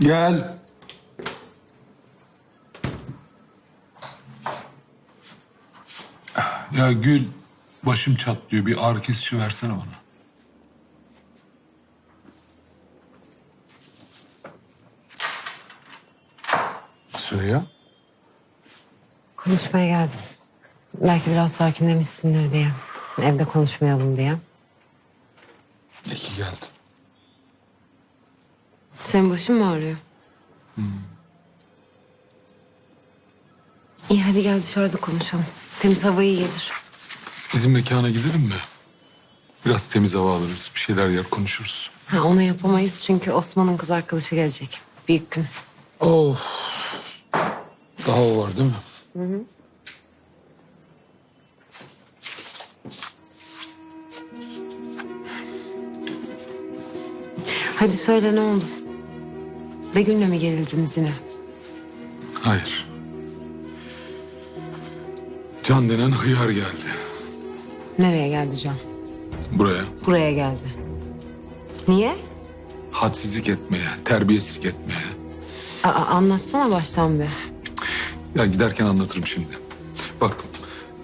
Gel. Ya Gül, başım çatlıyor. Bir ağrı kesici versene bana. Süreyya? Konuşmaya geldim. Belki biraz sakinlemişsindir diye. Evde konuşmayalım diye. İyi ki geldin. Senin başın mı ağrıyor? İyi hadi gel dışarıda konuşalım. Temiz hava iyi gelir. Bizim mekana gidelim mi? Biraz temiz hava alırız. Bir şeyler yer konuşuruz. Ha, onu yapamayız çünkü Osman'ın kız arkadaşı gelecek. Büyük gün. Of. Daha o var değil mi? Hadi söyle ne oldu? Begüm'le mi gerildiniz yine? Hayır. Can denen hıyar geldi. Nereye geldi Can? Buraya Buraya geldi. Niye? hadsizlik etmeye, terbiyesizlik etmeye. Aa, anlatsana baştan bir. Ya giderken anlatırım şimdi. Bak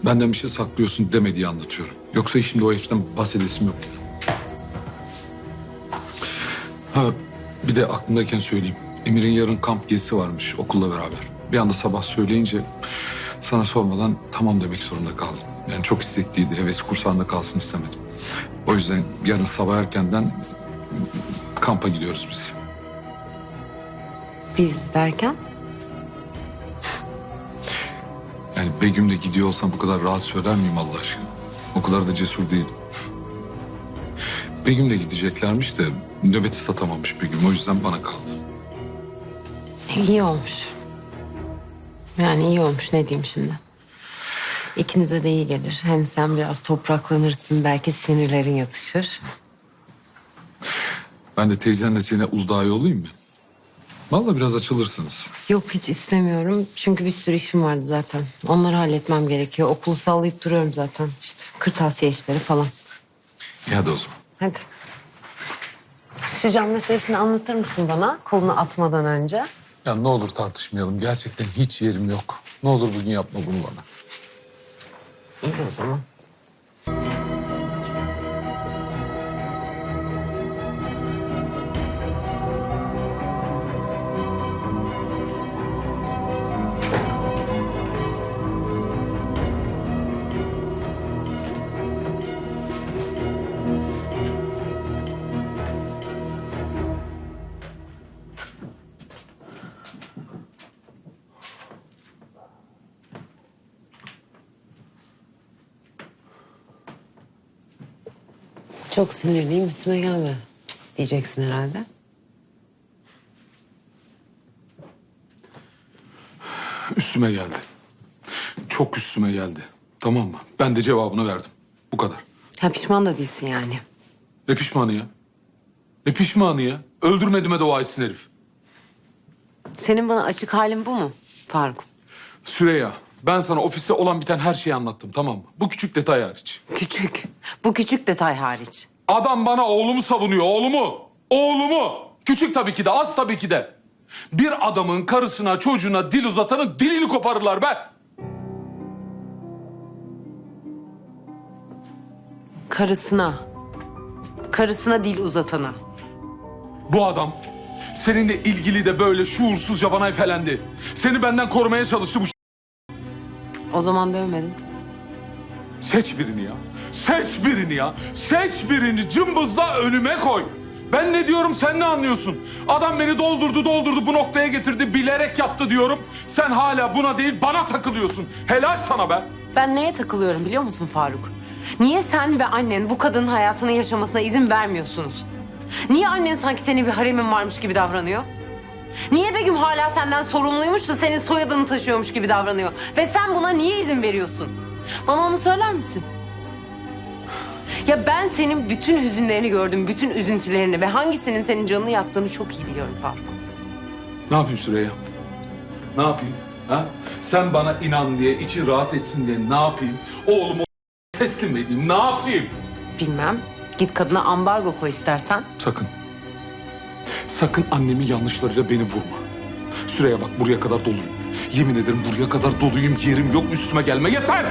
benden bir şey saklıyorsun deme diye anlatıyorum. Yoksa şimdi o heriften bahsedesim yok. Bir de aklımdayken söyleyeyim. Emir'in yarın kamp gezisi varmış okulla beraber. Bir anda sabah söyleyince sana sormadan tamam demek zorunda kaldım. Yani çok istekliydi. Heves kursağında kalsın istemedim. O yüzden yarın sabah erkenden kampa gidiyoruz biz. Biz derken? Yani Begüm de gidiyor olsam bu kadar rahat söyler miyim Allah aşkına? O kadar da cesur değilim. Begüm de gideceklermiş de nöbeti satamamış Begüm. O yüzden bana kaldı. İyi olmuş. Yani iyi olmuş ne diyeyim şimdi. İkinize de iyi gelir. Hem sen biraz topraklanırsın belki sinirlerin yatışır. Ben de teyzenle seni Uludağ'a yollayayım mı? Vallahi biraz açılırsınız. Yok hiç istemiyorum. Çünkü bir sürü işim vardı zaten. Onları halletmem gerekiyor. Okulu sallayıp duruyorum zaten. İşte kırtasiye işleri falan. İyi hadi o zaman. Hadi. Şu cam meselesini anlatır mısın bana kolunu atmadan önce? Ya ne olur tartışmayalım. Gerçekten hiç yerim yok. Ne olur bugün yapma bunu bana. İyi o zaman. Çok sinirliyim üstüme gelme diyeceksin herhalde. Üstüme geldi. Çok üstüme geldi. Tamam mı? Ben de cevabını verdim. Bu kadar. Ha pişman da değilsin yani. Ne pişmanı ya? Ne pişmanı ya? Öldürmediğime dua etsin herif. Senin bana açık halin bu mu Faruk? Süreyya, ben sana ofiste olan biten her şeyi anlattım tamam mı? Bu küçük detay hariç. Küçük. Bu küçük detay hariç. Adam bana oğlumu savunuyor, oğlumu. Oğlumu. Küçük tabii ki de, az tabii ki de. Bir adamın karısına, çocuğuna dil uzatanın dilini koparırlar be. Karısına. Karısına dil uzatana. Bu adam seninle ilgili de böyle şuursuzca bana efelendi. Seni benden korumaya çalıştı bu O zaman dövmedin. Seç birini ya. Seç birini ya. Seç birini cımbızla önüme koy. Ben ne diyorum sen ne anlıyorsun? Adam beni doldurdu doldurdu bu noktaya getirdi bilerek yaptı diyorum. Sen hala buna değil bana takılıyorsun. Helal sana be. Ben neye takılıyorum biliyor musun Faruk? Niye sen ve annen bu kadının hayatını yaşamasına izin vermiyorsunuz? Niye annen sanki senin bir haremin varmış gibi davranıyor? Niye Begüm hala senden sorumluymuş da senin soyadını taşıyormuş gibi davranıyor? Ve sen buna niye izin veriyorsun? Bana onu söyler misin? Ya ben senin bütün hüzünlerini gördüm, bütün üzüntülerini ve hangisinin senin canını yaktığını çok iyi biliyorum Faruk. Ne yapayım Süreyya? Ne yapayım? Ha? Sen bana inan diye, için rahat etsin diye ne yapayım? Oğlumu teslim edeyim. Ne yapayım? Bilmem. Git kadına ambargo koy istersen. Sakın. Sakın annemin yanlışlarıyla beni vurma. Süreye bak buraya kadar doluyum. Yemin ederim buraya kadar doluyum. Yerim yok üstüme gelme yeter.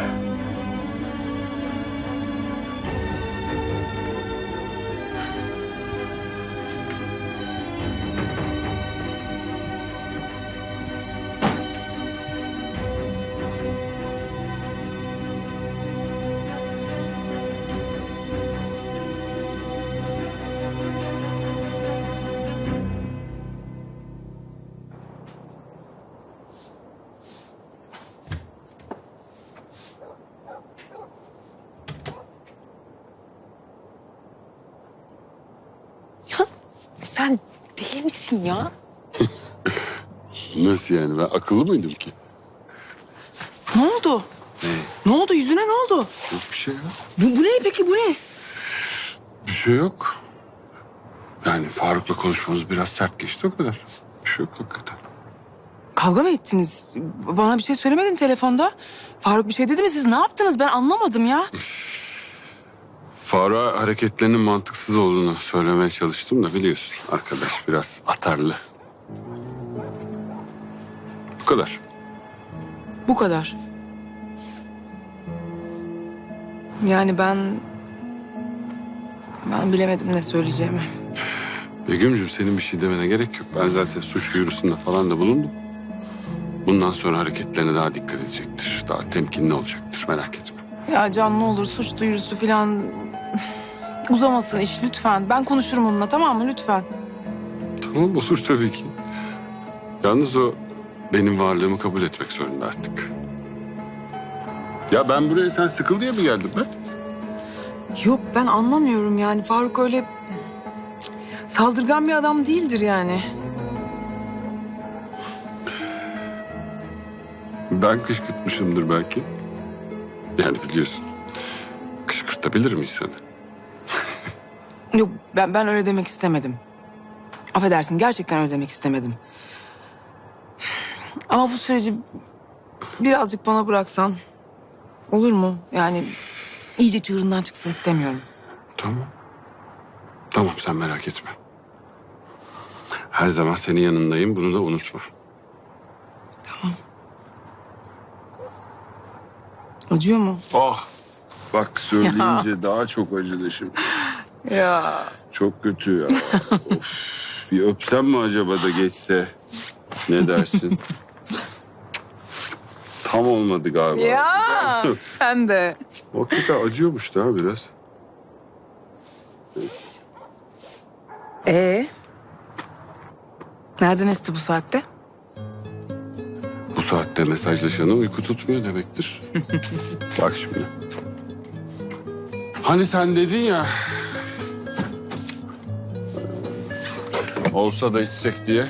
Sen deli misin ya? Nasıl yani? Ben akıllı mıydım ki? Ne oldu? Ne? Ne oldu yüzüne ne oldu? Yok bir şey ya. Bu, bu ne peki bu ne? Bir şey yok. Yani Faruk'la konuşmamız biraz sert geçti o kadar. Bir şey yok hakikaten. Kavga mı ettiniz? Bana bir şey söylemedin telefonda. Faruk bir şey dedi mi siz ne yaptınız ben anlamadım ya. Faruk'a hareketlerinin mantıksız olduğunu söylemeye çalıştım da biliyorsun. Arkadaş biraz atarlı. Bu kadar. Bu kadar. Yani ben... Ben bilemedim ne söyleyeceğimi. Begüm'cüm senin bir şey demene gerek yok. Ben zaten suç duyurusunda falan da bulundum. Bundan sonra hareketlerine daha dikkat edecektir. Daha temkinli olacaktır merak etme. Ya Can ne olur suç duyurusu falan uzamasın iş lütfen. Ben konuşurum onunla tamam mı lütfen. Tamam olur tabii ki. Yalnız o benim varlığımı kabul etmek zorunda artık. Ya ben buraya sen sıkıl diye mi geldin ben? Yok ben anlamıyorum yani Faruk öyle saldırgan bir adam değildir yani. Ben kışkırtmışımdır belki. Yani biliyorsun. Kışkırtabilirim insanı. Yok ben, ben öyle demek istemedim. Affedersin gerçekten öyle demek istemedim. Ama bu süreci birazcık bana bıraksan olur mu? Yani iyice çığırından çıksın istemiyorum. Tamam. Tamam sen merak etme. Her zaman senin yanındayım bunu da unutma. Acıyor mu? Oh bak söyleyince daha çok acıdı şimdi. Ya. Çok kötü ya. of. Bir öpsem mi acaba da geçse? Ne dersin? Tam olmadı galiba. Ya sen de. Hakikaten acıyormuş daha biraz. Neyse. Ee? Nereden esti bu saatte? Saatte mesajlaşanı uyku tutmuyor demektir. Bak şimdi. Hani sen dedin ya... Olsa da içsek diye.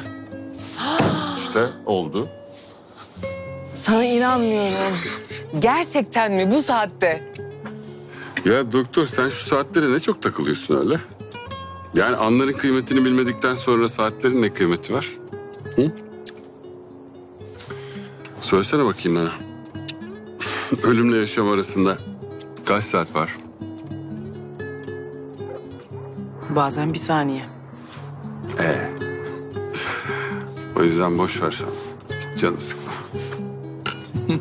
İşte oldu. Sana inanmıyorum. Gerçekten mi bu saatte? Ya doktor sen şu saatlere ne çok takılıyorsun öyle? Yani anların kıymetini bilmedikten sonra saatlerin ne kıymeti var? Hı? Söylesene bakayım bana. Ölümle yaşam arasında kaç saat var? Bazen bir saniye. O yüzden boş ver sen. Hiç canını sıkma.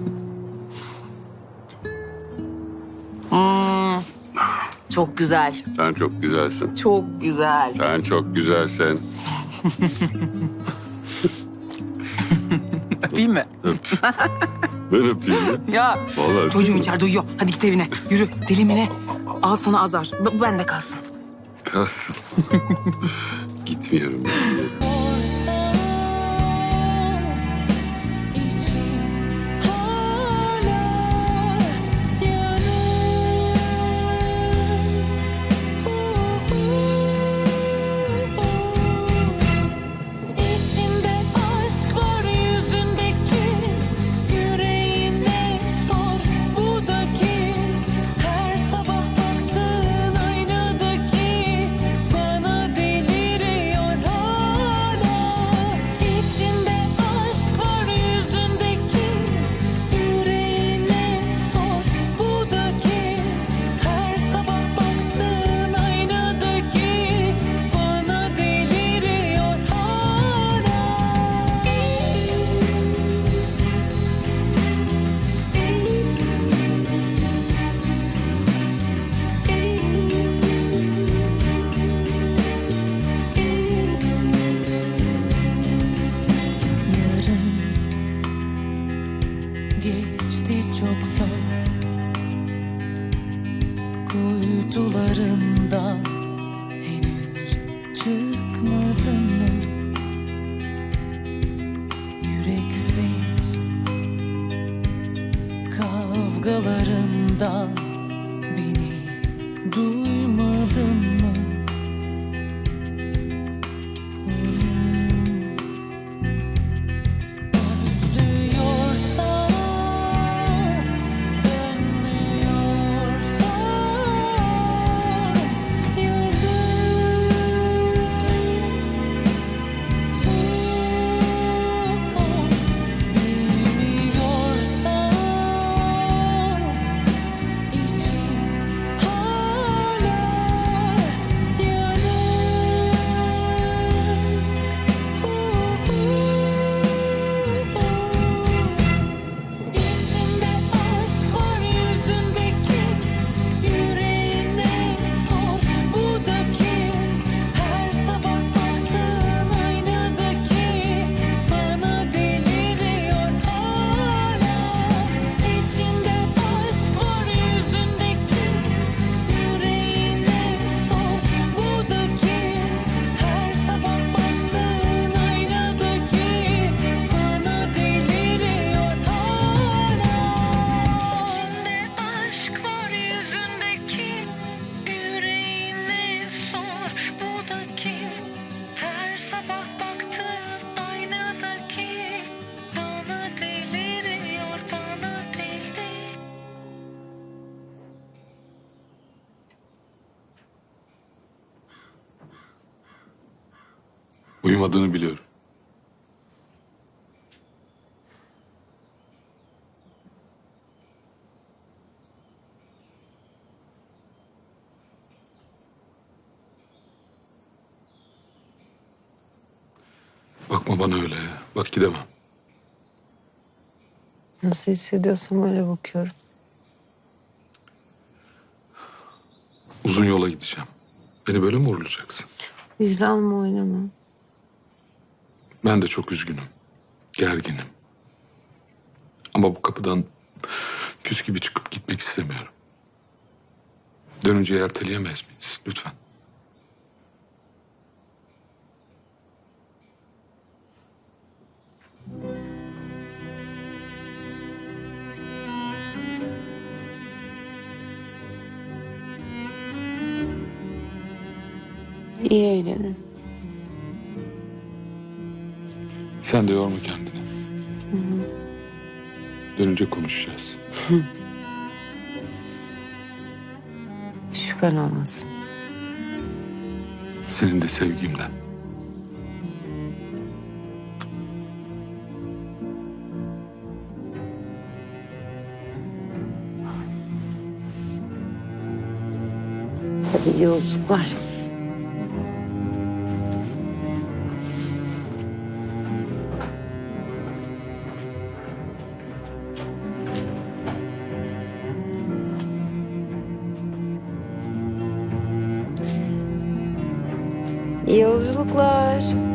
Çok güzel. Sen çok güzelsin. Çok güzel. Sen çok güzelsin. Öpeyim mi? Öp. ben öpeyim mi? Ya Vallahi çocuğum içeride uyuyor. Hadi git evine. Yürü deli mi ne? Al sana azar. Bu bende kalsın. Kalsın. Gitmiyorum ben. Uyumadığını biliyorum. Bakma bana öyle. Bak gidemem. Nasıl hissediyorsam öyle bakıyorum. Uzun yola gideceğim. Beni böyle mi uğurlayacaksın? Vicdanımı oynama. Ben de çok üzgünüm. Gerginim. Ama bu kapıdan küs gibi çıkıp gitmek istemiyorum. Dönünce erteleyemez miyiz? Lütfen. İyi eğlenin. Sen de yorma kendini. Dönünce konuşacağız. Şüphen olmasın. Senin de sevgimden. Hadi yolculuklar. İyi yolculuklar.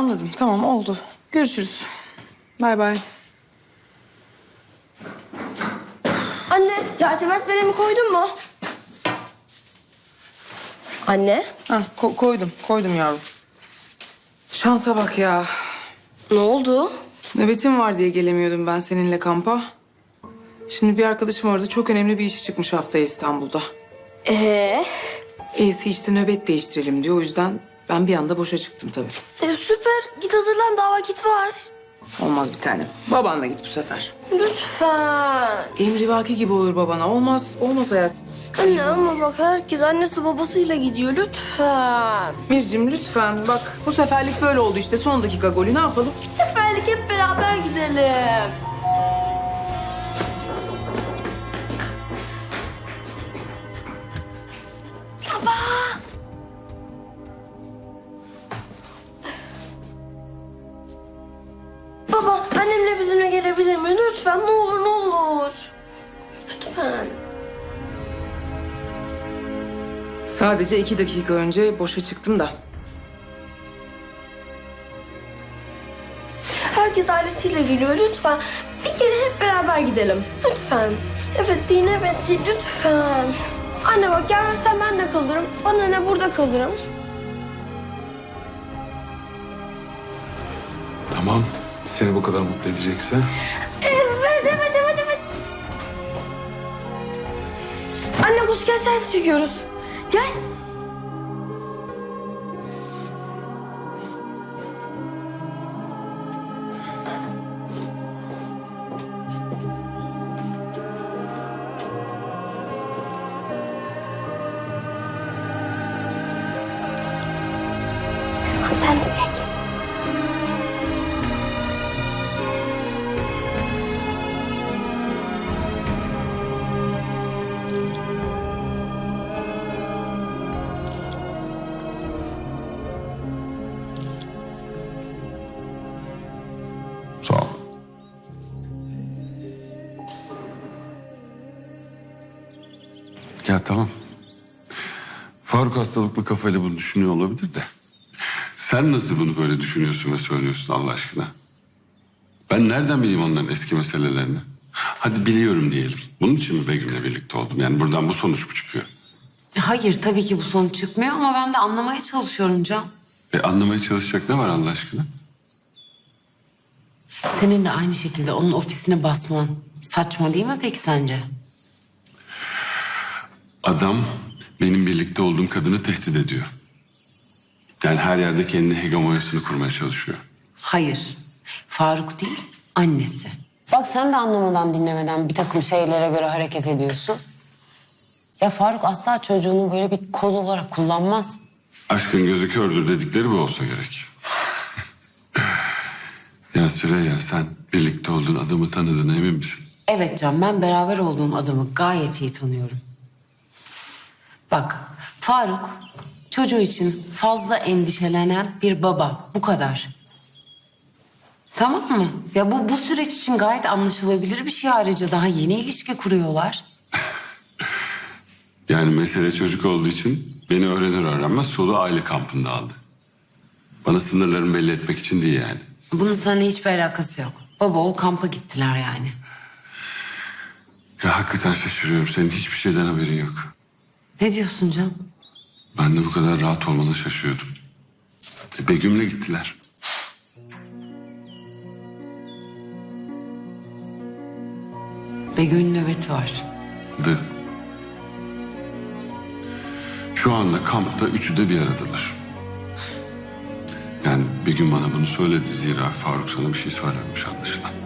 Anladım. Tamam oldu. Görüşürüz. Bay bay. Anne, lacivert beremi koydun mu? Anne, Ha, ko- koydum. Koydum yavrum. Şansa bak ya. ne oldu? Nöbetim var diye gelemiyordum ben seninle kampa. Şimdi bir arkadaşım orada çok önemli bir işi çıkmış haftaya İstanbul'da. Ee, İyisi işte nöbet değiştirelim diyor. O yüzden ben bir anda boşa çıktım tabii. E süper. Git hazırlan daha vakit var. Olmaz bir tanem. Babanla git bu sefer. Lütfen. Emri vaki gibi olur babana. Olmaz. Olmaz hayat. Anne ama bak herkes annesi babasıyla gidiyor. Lütfen. Mircim lütfen. Bak bu seferlik böyle oldu işte. Son dakika golü ne yapalım? Bir seferlik hep beraber gidelim. Baba. Annemle bizimle gelebilir mi? Lütfen ne olur ne olur. Lütfen. Sadece iki dakika önce boşa çıktım da. Herkes ailesiyle geliyor lütfen. Bir kere hep beraber gidelim. Lütfen. Evet değil evet değil lütfen. Anne bak gelmezsen ben de kalırım. Bana ne burada kalırım. Seni bu kadar mutlu edecekse. Evet evet evet evet. Anne koş gel selfie çekiyoruz. Gel. Ya tamam. Faruk hastalıklı kafayla bunu düşünüyor olabilir de. Sen nasıl bunu böyle düşünüyorsun ve söylüyorsun Allah aşkına? Ben nereden bileyim onların eski meselelerini? Hadi biliyorum diyelim. Bunun için mi Begüm'le birlikte oldum? Yani buradan bu sonuç mu çıkıyor? Hayır tabii ki bu sonuç çıkmıyor ama ben de anlamaya çalışıyorum Can. E anlamaya çalışacak ne var Allah aşkına? Senin de aynı şekilde onun ofisine basman saçma değil mi peki sence? Adam benim birlikte olduğum kadını tehdit ediyor. Yani her yerde kendi hegemonyasını kurmaya çalışıyor. Hayır. Faruk değil, annesi. Bak sen de anlamadan dinlemeden bir takım şeylere göre hareket ediyorsun. Ya Faruk asla çocuğunu böyle bir koz olarak kullanmaz. Aşkın gözü kördür dedikleri bu olsa gerek. ya Süreyya sen birlikte olduğun adamı tanıdığına emin misin? Evet Can, ben beraber olduğum adamı gayet iyi tanıyorum. Bak, Faruk çocuğu için fazla endişelenen bir baba. Bu kadar. Tamam mı? Ya bu bu süreç için gayet anlaşılabilir bir şey ayrıca. Daha yeni ilişki kuruyorlar. Yani mesele çocuk olduğu için beni öğrenir öğrenmez solu aile kampında aldı. Bana sınırlarımı belli etmek için değil yani. Bunun seninle hiçbir alakası yok. Baba oğul kampa gittiler yani. Ya hakikaten şaşırıyorum. Senin hiçbir şeyden haberin yok. Ne diyorsun Can? Ben de bu kadar rahat olmana şaşıyordum. E, Begüm'le gittiler. Begüm'ün nöbeti var. Dı. Şu anda kampta üçü de bir aradalar. Yani bir gün bana bunu söyledi zira Faruk sana bir şey söylememiş anlaşılan.